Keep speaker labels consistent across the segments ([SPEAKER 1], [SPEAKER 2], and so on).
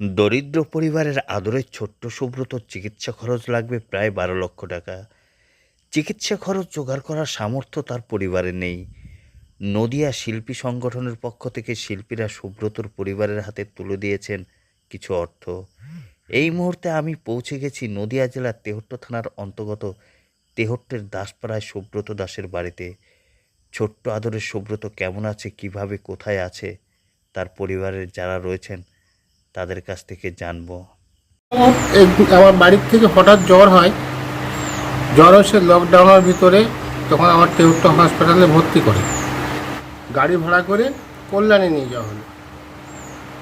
[SPEAKER 1] দরিদ্র পরিবারের আদরের ছোট্ট সুব্রতর চিকিৎসা খরচ লাগবে প্রায় বারো লক্ষ টাকা। চিকিৎসা খরচ জোগাড় করার সামর্থ্য তার পরিবারে নেই। নদিয়া শিল্পী সংগঠনের পক্ষ থেকে শিল্পীরা সুব্রতর পরিবারের হাতে তুলে দিয়েছেন কিছু অর্থ। এই মুহূর্তে আমি পৌঁছে গেছি নদিয়া জেলার তেহট্ট থানার অন্তর্গত তেহট্টের দাসপাড়ায় সুব্রত দাসের বাড়িতে। ছোট্ট আদরের সুব্রত কেমন আছে, কীভাবে, কোথায় আছে, তার পরিবারের যারা রয়েছেন তাদের কাছ থেকে জানব।
[SPEAKER 2] আমার বাড়ির থেকে হঠাৎ জ্বর হয়। জ্বর এসে লকডাউনের ভিতরে তখন আমার তেহট্ট হসপিটালে ভর্তি করে। গাড়ি ভাড়া করে কল্যাণে নিয়ে যাওয়া হলো।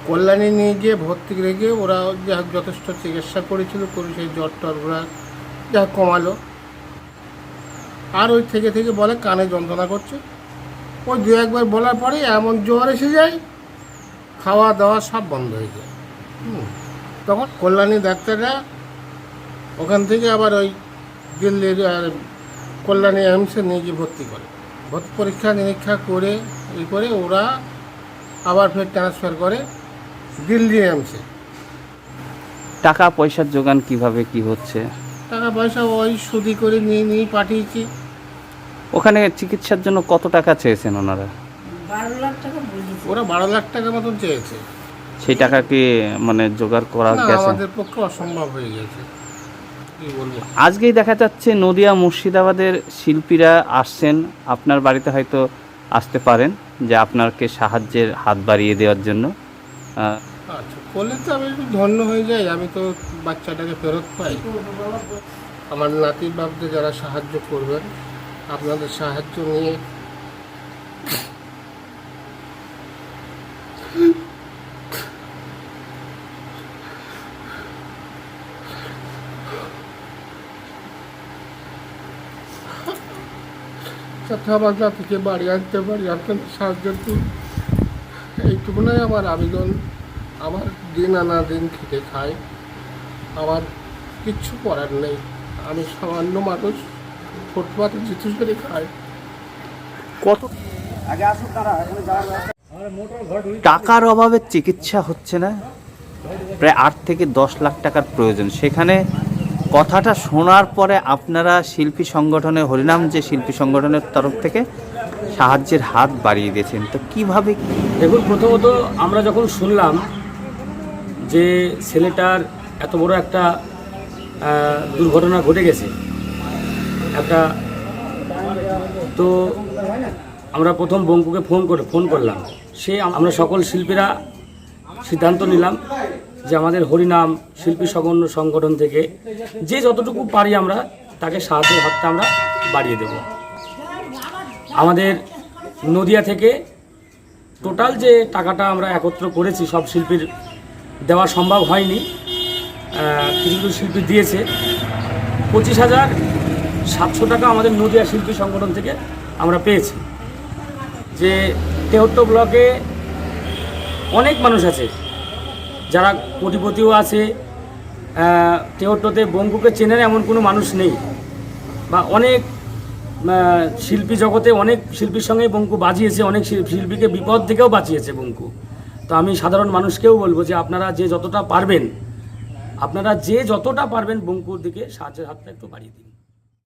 [SPEAKER 2] কল্যাণী নিয়ে গিয়ে ভর্তি রেখে ওরা যা যথেষ্ট চিকিৎসা করেছিল, করে সেই জ্বর টরগুলা যা কমালো। আর ওই থেকে থেকে বলে কানে যন্ত্রণা করছে। ওই দু একবার বলার পরে এমন জ্বর এসে যায়, খাওয়া দাওয়া সব বন্ধ হয়ে যায়। তখন কল্যাণী ডাক্তাররা ওখান থেকে আবার ওই দিল্লির আর কল্যাণী এমসে নিয়ে গিয়ে ভর্তি করে। ভর্তি পরীক্ষা নিরীক্ষা করে ই করে ওরা আবার ফের ট্রান্সফার করে দিল্লি এমসে
[SPEAKER 3] টাকা পয়সার যোগান কীভাবে কি হচ্ছে?
[SPEAKER 2] টাকা পয়সা ওই সুদি করে নিয়ে নিয়ে পাঠিয়েছি।
[SPEAKER 3] ওখানে চিকিৎসার জন্য কত টাকা চেয়েছেন ওনারা?
[SPEAKER 2] বারো লাখ টাকা ওরা বারো লাখ টাকা মতন চেয়েছে।
[SPEAKER 3] সেই টাকা কি মানে জোগাড় করা গেছে।
[SPEAKER 2] আমাদের পক্ষে অসম্ভব হয়ে গেছে।
[SPEAKER 3] আজকেই দেখা যাচ্ছে নদিয়া মুর্শিদাবাদের শিল্পীরা আসছেন। আপনার বাড়িতে হয়তো আসতে পারেন যে আপনাকে সাহায্যের হাত বাড়িয়ে দেওয়ার জন্য।
[SPEAKER 2] আচ্ছা করলে তো আমি একটু ধন্য হয়ে যাই। আমি তো বাচ্চাটাকে ফেরত পাই। আমার নাতির বাপদের যারা সাহায্য করবেন আপনাদের সাহায্য নিয়ে যাতে নাতিকে বাড়ি আনতে পারি আপনাদের সাহায্য করুন এইটুকুনাই আমার আবেদন আমার দিন আনা দিন খেটে খাই আমার কিচ্ছু করার নেই আমি সামান্য মানুষ ফুটপাতে জিতুস করে খাই
[SPEAKER 3] কত টাকার অভাবে চিকিৎসা হচ্ছে না। প্রায় আট থেকে দশ লাখ টাকার প্রয়োজন। সেখানে কথাটা শোনার পরে আপনারা শিল্পী সংগঠনে হরিনাম যে শিল্পী সংগঠনের তরফ থেকে সাহায্যের হাত বাড়িয়ে দিয়েছেন, তো কীভাবে
[SPEAKER 4] দেখুন, প্রথমত আমরা যখন শুনলাম যে ছেলেটার এত বড় একটা দুর্ঘটনা ঘটে গেছে, একটা, তো আমরা প্রথম বঙ্কুকে ফোন করে, ফোন করলাম। সে আমরা সকল শিল্পীরা সিদ্ধান্ত নিলাম যে আমাদের হরিনাম শিল্পী সগণ্য সংগঠন থেকে যে যতটুকু পারি আমরা, তাকে সাহায্যের হাতটা আমরা বাড়িয়ে দেব। আমাদের নদিয়া থেকে টোটাল যে টাকাটা আমরা একত্র করেছি, সব শিল্পীর দেওয়া সম্ভব হয়নি। কিছু কিছু শিল্পী দিয়েছে। পঁচিশ হাজার সাতশো টাকা আমাদের নদিয়া শিল্পী সংগঠন থেকে আমরা পেয়েছি। যে তেহট্ট ব্লকে অনেক মানুষ আছে। যারা কোটিপতিও আছে তেহট্টতে বঙ্কুকে চেনেন এমন কোনো মানুষ নেই। বা অনেক শিল্পী জগতে অনেক শিল্পীর সঙ্গে বঙ্কু বাজিয়েছে, অনেক শিল্পীকে বিপদ থেকেও বাঁচিয়েছে বঙ্কু। তো আমি সাধারণ মানুষকেও বলব যে আপনারা যে যতটা পারবেন, আপনারা যে যতটা পারবেন বঙ্কুর দিকে সাহায্যের হাতটা একটু বাড়িয়ে দিন।